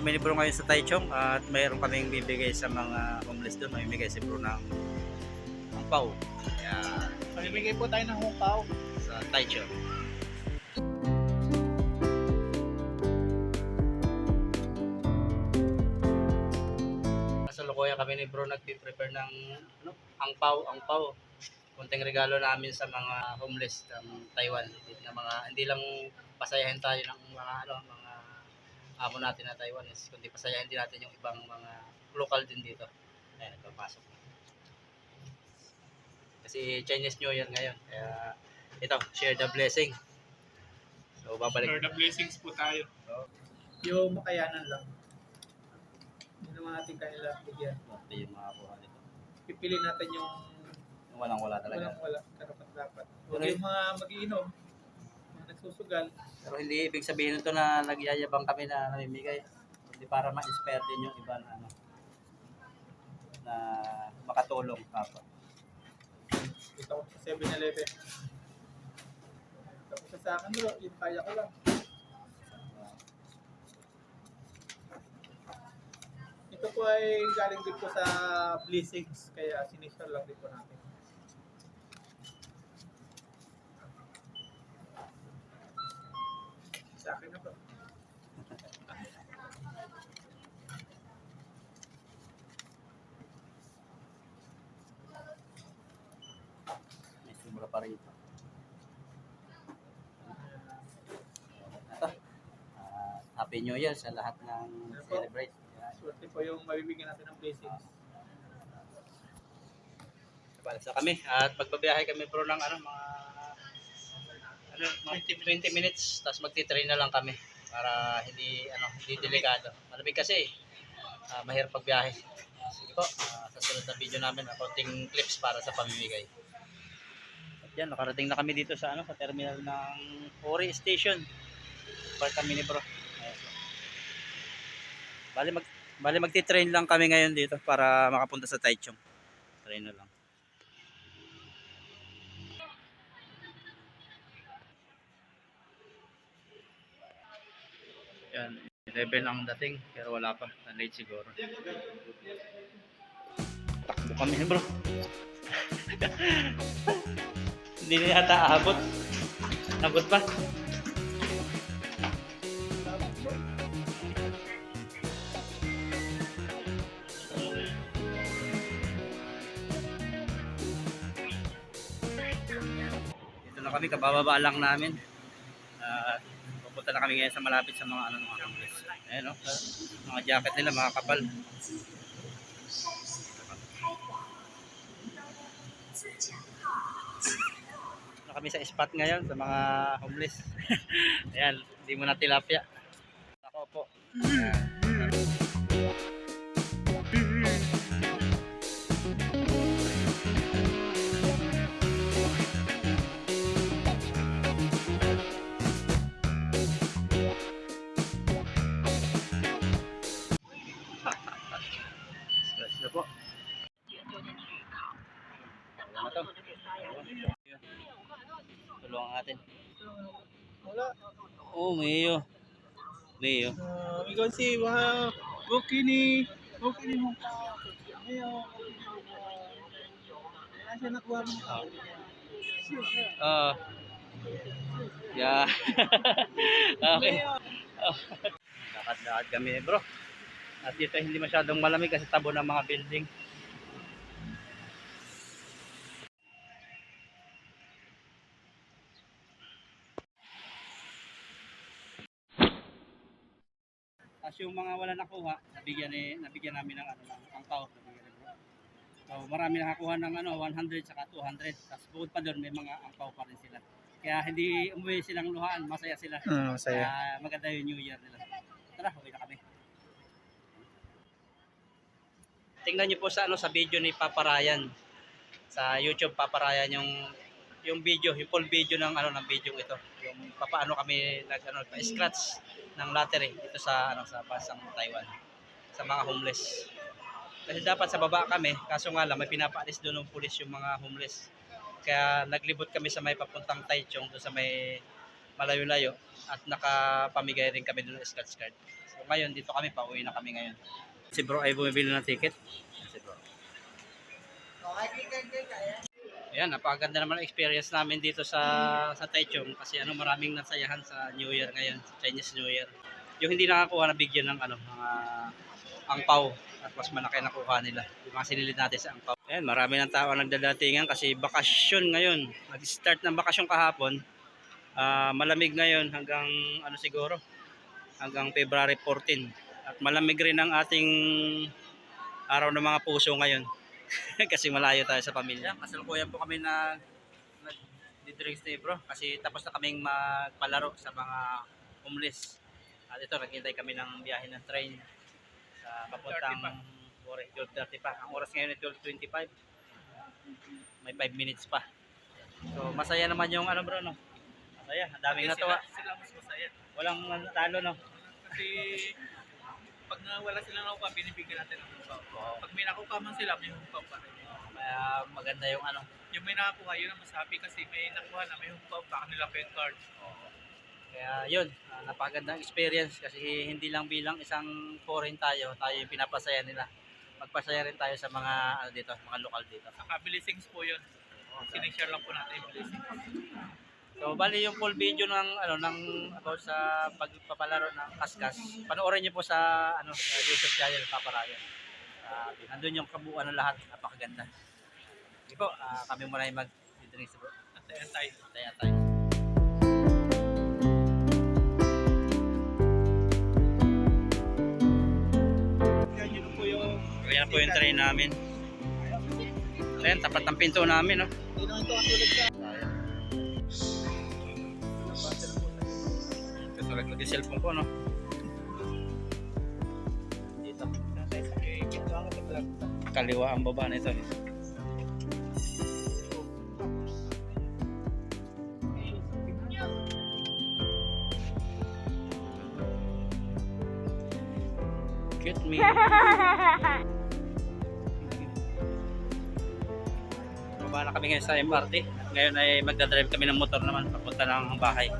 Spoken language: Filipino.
kami ni Bro ngayon sa Taichung at mayroon kaming bibigay sa mga homeless doon. May bigay si Bro ng ang pau. Kaya Mamimigay po tayo ng hukaw. sa Taichung. Kasalukuyan kami ni Bro nagpi-prepare ng ano, ang pau, ang pau. Kunting regalo namin sa mga homeless ng Taiwan na mga hindi lang pasayahin tayo ng mga ano, mga amo natin na Taiwanese, kundi pasayahin din natin yung ibang mga local din dito. Ayan, nagpapasok. Kasi Chinese New Year ngayon. Kaya ito, share the blessing. So, babalik. For the blessings po tayo. So, Yung makayanan lang. Hindi naman natin kanila bigyan. ito yung mga kuha nito. Pipili natin yung Yung walang wala talaga. walang wala, karapat dapat. Huwag yung mga magiinom, nagsusugal. Pero hindi ibig sabihin nito na nagyayabang kami na namimigay. Kundi para ma-inspire din yung iba na ano na makatulong kapwa. Dito ko sa 7-Eleven. Tapos sa akin bro, yung kaya ko lang. Ito po ay galing din po sa blessings, kaya sinishare lang din po natin. Sa akin na po. May sobra pa rito. Ito. Ah, Happy New Year sa lahat ng celebrate. Yan. Swerte po yung mabibigyan natin ng blessings. Balik sa kami at pagbabiyahe kami bro ng ano ano, mga 20 minutes tapos magti-train na lang kami para hindi ano hindi delikado. Malamig kasi ah, mahirap pagbiyahe. Sige po, ah, sa sunod na video namin, ah, konting clips para sa pamimigay. At yan, nakarating na kami dito sa ano sa terminal ng Ori Station. Park kami ni bro. Ayan. Bali mag bali magti-train lang kami ngayon dito para makapunta sa Taichung. Train na lang. Yan, 11 ang dating pero wala pa. Na-late siguro. Takbo kami bro. Hindi na yata aabot. Abot pa. Dito na kami, kabababa lang namin. At pupunta na kami ngayon sa malapit sa mga ano mga homeless. Ayan no, mga jacket nila, mga kapal. Na kami sa spot ngayon sa mga homeless. Ayan, hindi mo na tilapia. Ako po. Ayan. Na to. Tulungan natin. Wala. Oh, Mayo. Mayo. Uh, ikaw si Wah Okay ni Okay ni mo ka. Ayaw. Wala siya nakuha mo. Ah. Ah. yeah. okay. Oh. Lakad-lakad kami, bro. At dito hindi masyadong malamig kasi tabo ng mga building. Tapos yung mga wala nakuha, nabigyan ni nabigyan namin ng ano ng angkaw, nabigyan ni bro. So marami nakakuha ng ano 100 saka 200. Tapos bukod pa doon may mga angkaw pa rin sila. Kaya hindi umuwi silang luhaan, masaya sila. Mm, Kaya maganda yung New Year nila. Tara, uwi na kami. Tingnan niyo po sa ano sa video ni Papa Ryan. Sa YouTube Papa Ryan yung yung video, yung full video ng ano ng video ito. Yung papaano kami nag ano pa-scratch ng lottery dito sa ano sa bansang Taiwan sa mga homeless. Kasi dapat sa baba kami, kaso nga lang may pinapaalis doon ng pulis yung mga homeless. Kaya naglibot kami sa may papuntang Taichung doon sa may malayo-layo at nakapamigay rin kami doon ng scratch card. So ngayon dito kami, pauwi na kami ngayon. Si bro ay bumibili ng ticket. Si bro. Ayan, napakaganda naman ang experience namin dito sa sa Taichung kasi ano maraming nasayahan sa New Year ngayon, sa Chinese New Year. Yung hindi nakakuha na bigyan ng ano, mga angpaw at mas malaki na kuha nila. Yung mga sinilid natin sa angpaw. Ayan, marami ng tao nagdadatingan kasi bakasyon ngayon. Nag-start ng bakasyon kahapon. Ah, malamig ngayon hanggang ano siguro hanggang February 14. At malamig rin ang ating araw ng mga puso ngayon. kasi malayo tayo sa pamilya. Kasalukuyan po kami na nag-drinks ni bro kasi tapos na kaming magpalaro sa mga homeless. At ito, naghintay kami ng biyahe ng train sa papuntang Bore, 12.30 pa. Ang oras ngayon ay 12.25. May 5 minutes pa. So, masaya naman yung ano bro, no? Masaya, ang daming natuwa. Sila, sila mas masaya. Walang talo, no? Kasi pag wala sila nakuha, binibigyan natin ng humpaw. Pag may nakuha man sila, may humpaw pa rin. Kaya maganda yung ano, Yung may nakakuha, yun ang mas happy kasi may nakuha na may humpaw pa kanila pa yung card. Kaya yun, uh, napagandang experience kasi hindi lang bilang isang foreign tayo, tayo yung pinapasaya nila. Magpasaya rin tayo sa mga ano dito, mga lokal dito. Saka blessings po yun. Sinishare lang po natin yung blessings. So bali yung full video ng ano ng about sa pagpapalaro ng kaskas. Panoorin niyo po sa ano sa YouTube channel Papa Ryan. Uh, nandun yung kabuuan ng lahat, napakaganda. Sige po, ah, kami muna yung mag-drinks bro. Antayan tayo. Tayo tayo. Yan yun po yung po train namin. Ayan, tapat ng pinto namin, no? Ito katulad sa... Katulad ng cellphone ko, no? Dito. Kaliwa ang baba nito. eh. Cute me. Baba na kami ngayon sa MRT. Ngayon ay magdadrive kami ng motor naman papunta ng bahay.